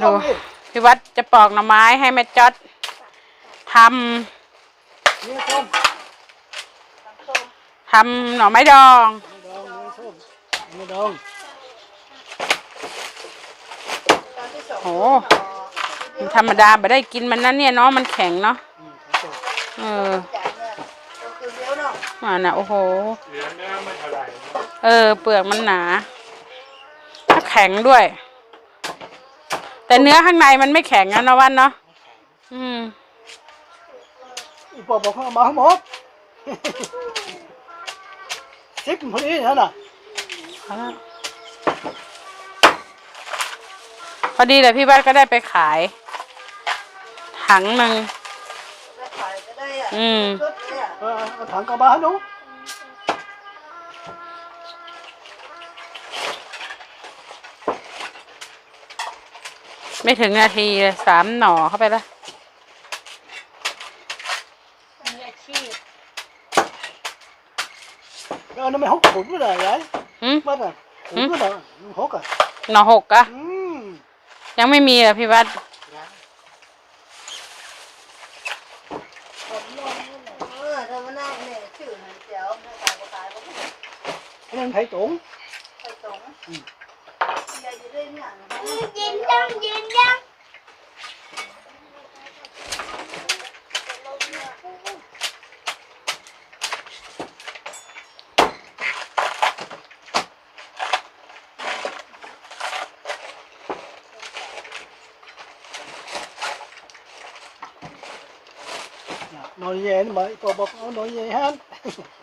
ดูพี่วัดจะปอกหน่อไม้ให้แม่จอดทำนี่ส้มทำหน่อไม้ดองไม่ดองนี่ส้มไม่ดองโหมันธรรมดาไม่ได้กินมันนะเนี่ยเนาะมันแข็งเนาะอืมครับผมเอออ่านะโอ้โหเหลือเนื้อไม่เท่าไหร่นะเออ เปลือกมันหนาถ้าแข็งด้วย แต่เนื้อข้างในมันไม่แข็งนะนะวันเนาะอืมอีปอบบอกเขาเอามาทั้งหมดสิบพอดีนั่นน่ะพอดีเลยพี่บ้านก็ได้ไปขาย ถังหนึ่ง อืม เออเอาถังกระบะให้หนู ไม่ถึงนาทีเลยสามหน่อเข้าไปละเอาน้ำไม่หกผมก็ได้ยายหืมบ้านอะผมก็ได้หกอะหน่อหกอะอืมยังไม่มีอะพี่วัดอันนั้นไผ่ตงยินยังยินยังนอนเย็นมาอีปอบบอกเอานอนเย็นฮันเฮ้อ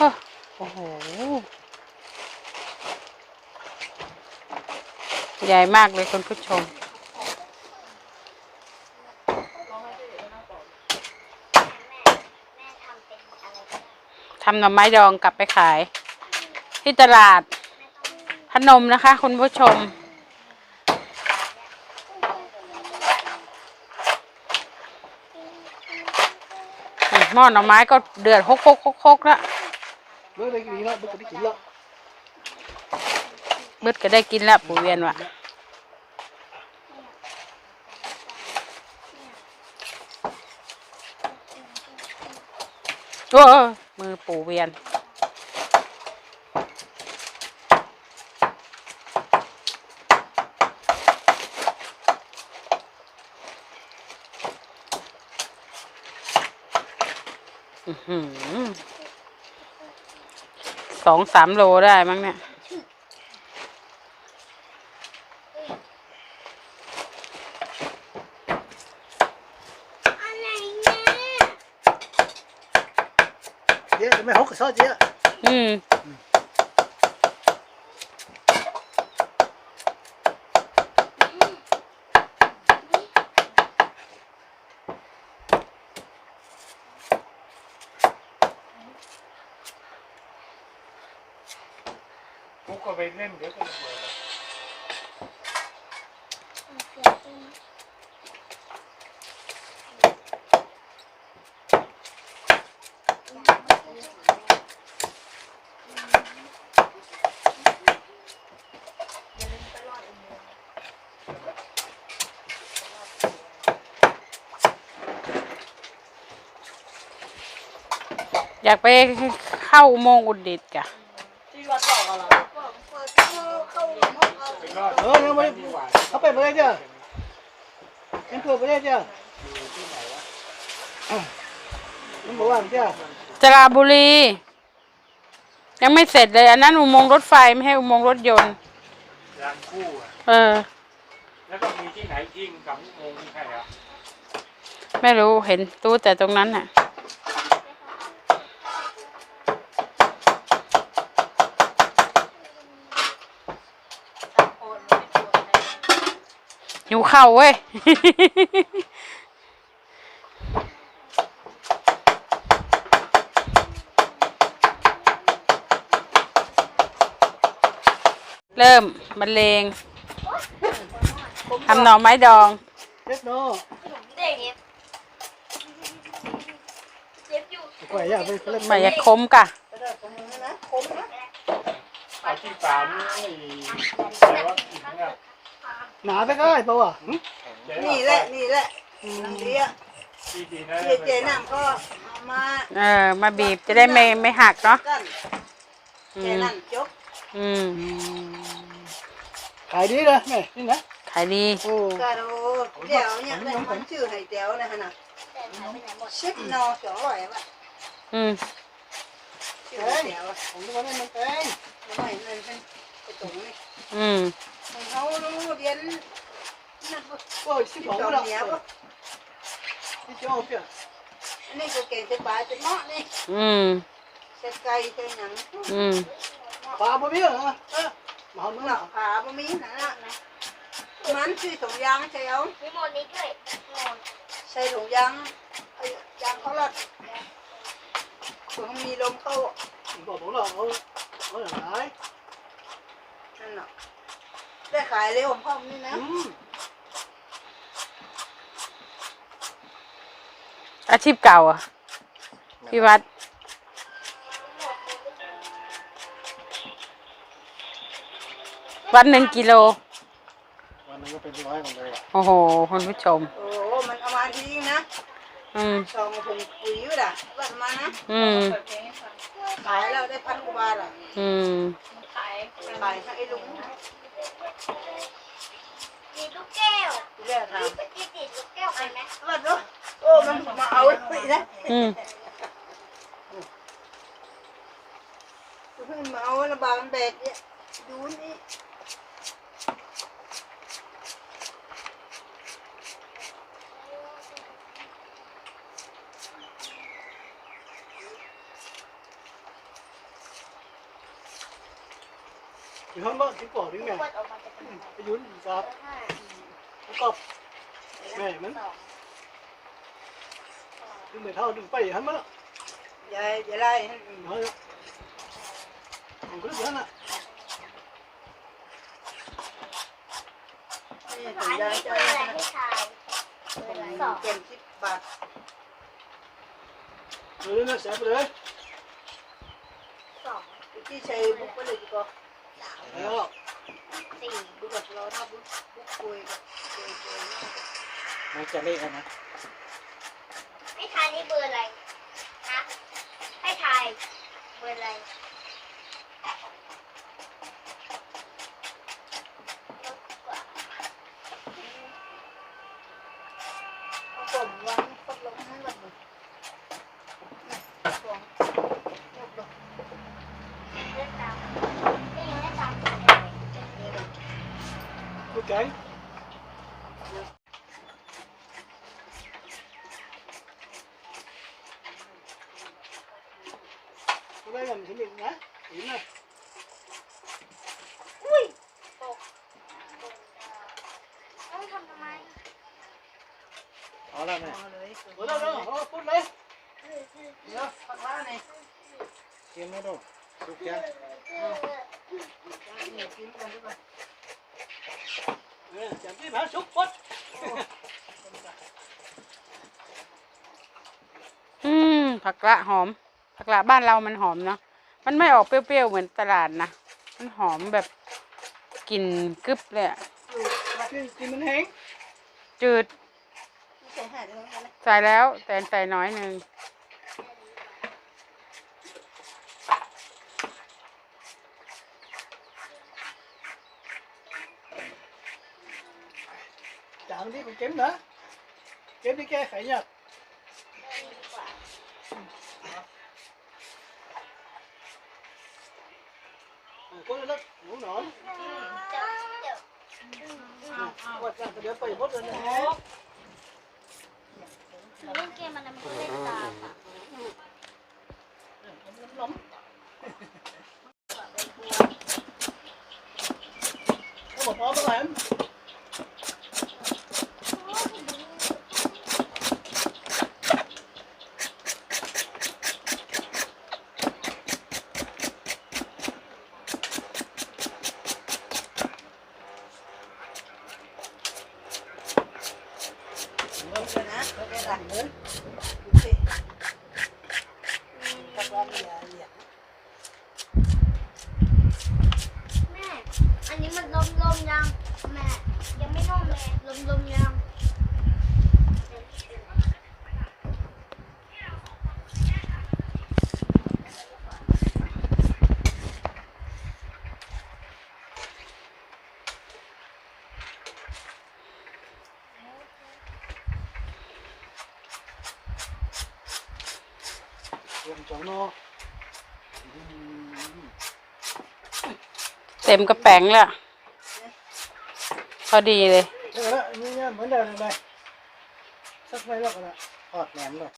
โอ้โห ใหญ่มากเลยคุณผู้ชม ทำหน่อไม้ดองกลับไปขาย ที่ตลาดพนมนะคะ คุณผู้ชมหม้อหน่อไม้ก็เดือดฮกฮกฮกฮกแล้ว เมื่อไรกินแล้วเมื่อไรกินแล้วบึดก็ได้กินแล้วปู่เวียนว่ะโอ้มือปู่เวียนอือหือ สองสามโลได้มั้งเนี่ย อะไรเนี่ยเจ๊จะไม่หกก็ซอเจ๊อืมปุ๊ก ไปเล่นเดี๋ยวก็ระเบิดอยากไปเข้าอุโมงค์อุดดิตกะไปรอด เออยังไม่เขาไปไม่ได้เจ้ายังเปิดไม่ได้เจ้ามันบอกว่าเจ้าจราบุรี ยังไม่เสร็จเลย อันนั้นอุโมงค์รถไฟไม่ให้อุโมงค์รถยนต์ยางคู่อะเออ แล้วก็มีที่ไหนยิงกับอุโมงค์ใช่เหรอไม่รู้เห็นตู้แต่ตรงนั้นน่ะ หิวข้าวเว้ย เริ่มบรรเลงทำหน่อไม้ดองเจ็บเนาะเด็กเจ็บอยู่กว่าอย่าไปเล่นใบยาคมกะไปได้ตรงนี้นะคมนะอาที่สามนี่อะไรว่ากินเนี่ย หนาไปก็ได้ปะวะหึนี่แหละ นี่แหละนางเดียดีดีนะเจเจน้ำก็เอามาเออ มาบีบจะได้ไม่ไม่หักเนาะกันอืเจมนั่นจบอืมขายดีเลยแม่นี่นะขายดีโอ้กระโดดเดี๋ยวเนี่ยเป็นคนชื่อให้เดี๋ยวนะฮะนะชิปนอสองร้อยวะอืมชื่อให้เดี๋ยวผมนึกว่านี่มันแพงทำไมนั่นเป็นกระตุงนี่อืมของ เขาเรียนนั่นโอ้ยสิบสิสองสองแล้วเหนียวที่เจ้าเพี่ยอันนี้ก็เก่งจะปลาจะเหมาะนี่อืมเสร็จไก่เสร็จหนังอืมปลาบ่มีเหรอเออมาเอามึมึงงหลละอกขาบ่มีนะนะมันชื่อถุงยางใช่เอามีหมดนี้ด้วยหมดใส่ถุงยางไอ้ยางเขาลัดถุงมีลมเข้าบอกผมเราเอาเอาอย่างไรนั่นน่ะ ได้ขายเร็วของพ่อนี่นะ อืมอาชีพเก่าอะพี่วัดวันหนึ่งกิโล วันนึงก็เป็นร้อยของเลยอะโอ้โหคุณผู้ชม โอ้มันเอามาทิ้งนะอืม สองถุงปุ๋ยอยู่ด่ะว่ามานะ อืม ขายแล้วได้พันกว่าบาทอะอืม ขายให้ไอ้ลุง มีลูกแก้วเรียกมีถามสกิติดลูกแก้วไปไหมว่าเนาะโอ้มันมาเอาไปนะอืมมันมาเอาระบาดแบกเนี่ยดูนี่ ยู่ห้องบ้านที่ก่อถึงไงขวดออกมาจากไปยุ่นครับแล้วก็แม่มันดึงไม่เท่าดึงไปหันมาแล้วยายยายไล่ให้น้อยแล้วผมก็เดือนอะนี่อัถุนงยางนี้เจ้าคืออะไรนะให้ทายสองเจ็ดสิบบาทเลยนะแสบเลยสองที่ใช้บุกไปเลยดีกว่า แล้วสี่ดูแบบเราถ้าบุกบุกคุยกับคุยคุยมันจะเละนะให้ทายนี่เบอร์อะไรนะให้ทายเบอร์อะไร ผมวางกดลงให้หมดเลยสองหมดเลย เลือกตามนี่ยังได้ตาม นี่นะ ลูกแกงก็ได้เงินถึงอีกนะอีกนะอุ้ยตกต้องทำทำไมเอาแล้วแม่ เออจำที่มาชุกปดอืมผักละหอม ผักละบ้านเรามันหอมเนาะมันไม่ออกเปรี้ยวๆเหมือนตลาดนะมันหอมแบบกลิ่นกึบเลยอะกินกินมันแห้งจืด ใส่หายตรงนั้นนะ ใส่แล้วแต่ใส่น้อยหนึ่ง จางที่ผมเก็บนะเก็บที่แก้ไขยากก็เลยแล้วหนูหนอนว่าจะเดี๋ยวไปหมดเลยนะ เล่นเกมมันมันก็เล่นตามอะ เขาบอกพร้อมแล้ว ล่ะ เลย โอเคกับว่ามีอะไรอะ แม่ อันนี้มันลมลมๆยัง แม่ ยังไม่นุ่มเลมๆยังเรื่องจังเนาะเต็มกระแป๋งแล้ว พอดีเลย เหมือนเดิมเลยสักไม่รอกนะทอดแหนมเลย